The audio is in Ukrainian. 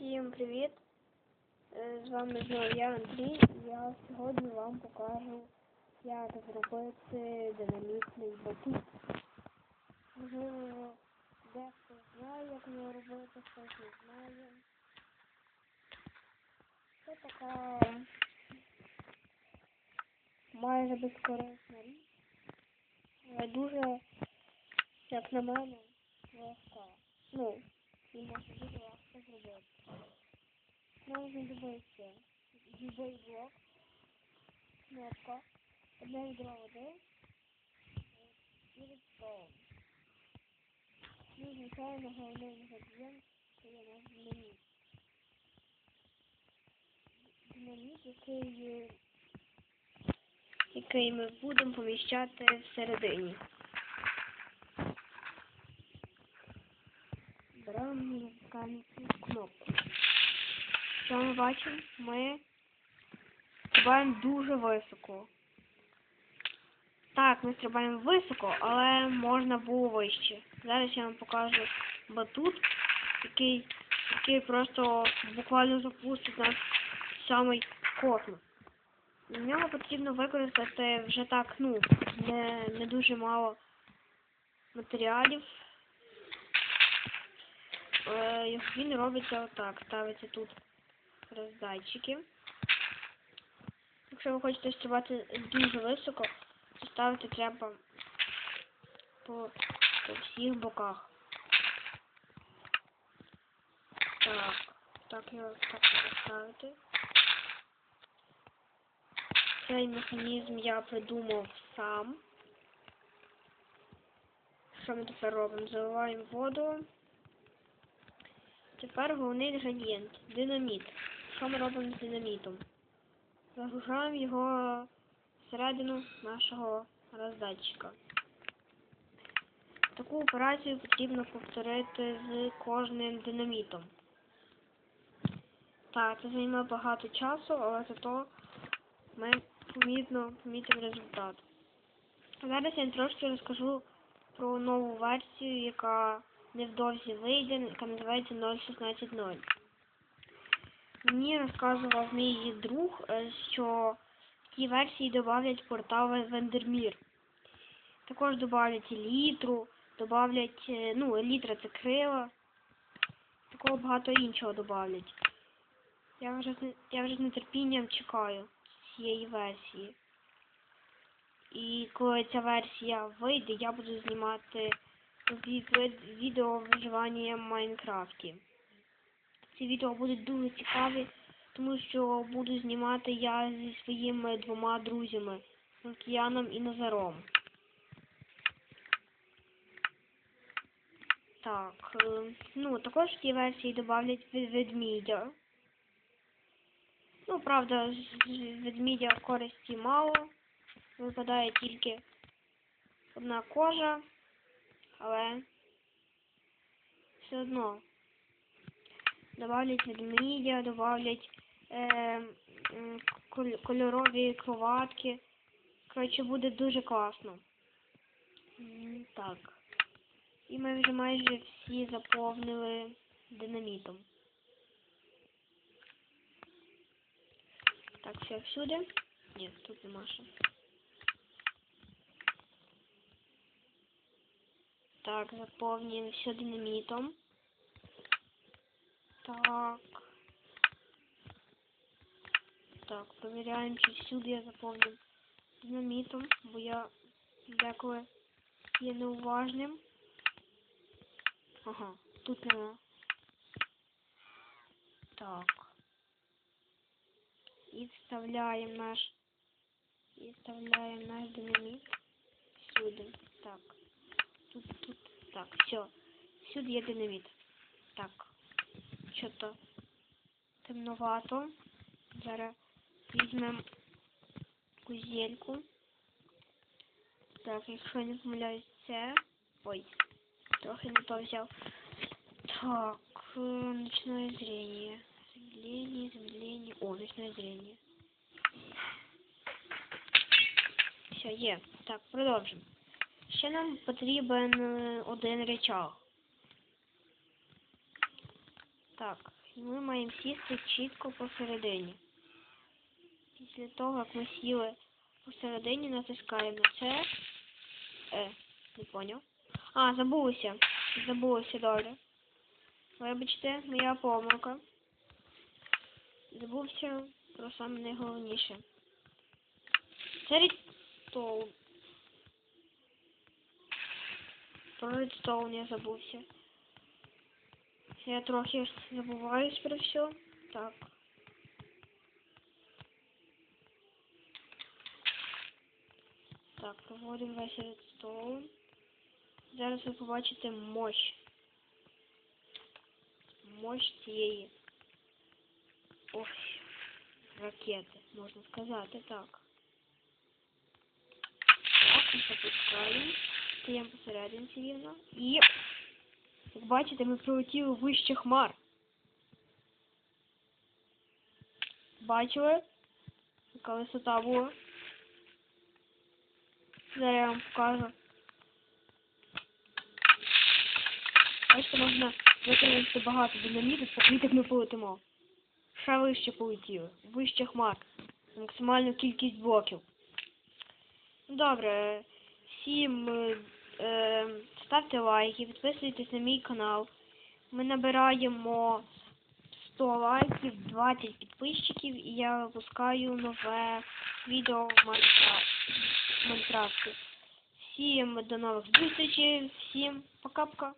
Всім привіт! Е, З вами знову я Андрій. Я сьогодні вам покажу, як зробити динамічний батут. Можливо, дехто знає, як його робити, хтось не знає. Це така майже безкорисна річ, дуже, як на мене, легка. Ну, і може дуже легко зробити. Нам знадобиться любий блок, кнопка, одне відро води і редстоун. Ну, звичайно, головний інгредієнт це є наш динаміт. Динаміт, який, який ми будемо поміщати всередині. Беремо і натискаємо кнопку. Що ми бачимо? Ми стрибаємо дуже високо. Так, ми стрибаємо високо, але можна було вище. Зараз я вам покажу батут, який, який просто буквально запустить нас в самий космос. На нього потрібно використати вже так, ну, не, не дуже мало матеріалів. Е, він робиться отак, ставиться тут роздатчики. Якщо ви хочете стрибати дуже високо, то ставити треба по, по всіх боках. Так, так його так поставити. Цей механізм я придумав сам. Що ми тепер робимо? Заливаємо воду. Тепер головний інгредієнт динаміт. Що ми робимо з динамітом? Загружаємо його всередину нашого роздатчика. Таку операцію потрібно повторити з кожним динамітом. Так, це займе багато часу, але зато ми помітно помітимо результат. Зараз я трошки розкажу про нову версію, яка невдовзі вийде, яка називається 0.16.0. Мені розказував мій друг, е, що в цій версії додавлять портал Вендермір. Також додавлять літру, додавлять, е, ну, літра це крила, такого багато іншого додавлять. Я вже, я вже з нетерпінням чекаю цієї версії. І коли ця версія вийде, я буду знімати відео виживання Майнкрафті. Ці відео будуть дуже цікаві, тому що буду знімати я зі своїми двома друзями, Лукіяном і Назаром. Так, е, ну також в цій версії додавлять ве- ведмідя. Ну, правда, з ведмідя користі мало. Випадає тільки одна кожа, але все одно добавлять ведмедя, добавлять е, коль- кольорові кроватки. Коротше, буде дуже класно. Так. І ми вже майже всі заповнили динамітом. Так, все всюди. Ні, тут нема ще. Так, заповнюємо все динамітом. Так. Так, проверяємо, чи всюди я заповнив динамітом, бо я деколи є неуважним. Ага, тут нема. Так. І вставляємо наш і вставляємо наш динаміт сюди. Так. Тут, тут. Так, все. Сюди є динаміт. Так. Що-то темновато. Зараз візьмемо кузельку. Так, якщо не помиляюсь, це. Ой, трохи не то взяв. Так, э, ночное зрение. Замедление, замедление. О, ночное зрение. Все, є. Так, продовжимо. Ще нам потрібен е, один речах. Так, ми маємо сісти чітко посередині. Після того, як ми сіли посередині, натискаємо на це. Е, не поняв. А, забулося. Забулося добре. Вибачте, моя помилка. Забувся про саме найголовніше. Це Рідстоун. Про Рідстоун я забувся. Я трохи забуваюсь про все. Так. Так, проводимо весь Рідстоун. Зараз ви побачите мощь. Мощь цієї. Ось. Ракети, можна сказати так. Так, ми запускаємо. Стаємо посерединці рівно. І, як бачите, ми прилетіли вище хмар. Бачили? Яка висота була? Зараз я вам покажу. Бачите, можна використати багато динаміту, так як ми полетимо. Ще вище полетіли. Вище хмар. Максимальну кількість блоків. Ну, Добре. Всім е, ставте лайки, підписуйтесь на мій канал. Ми набираємо 100 лайків, 20 підписчиків і я випускаю нове відео в Майнкрафт- в Майнкрафті. Всім до нових зустрічей, всім пока-пока.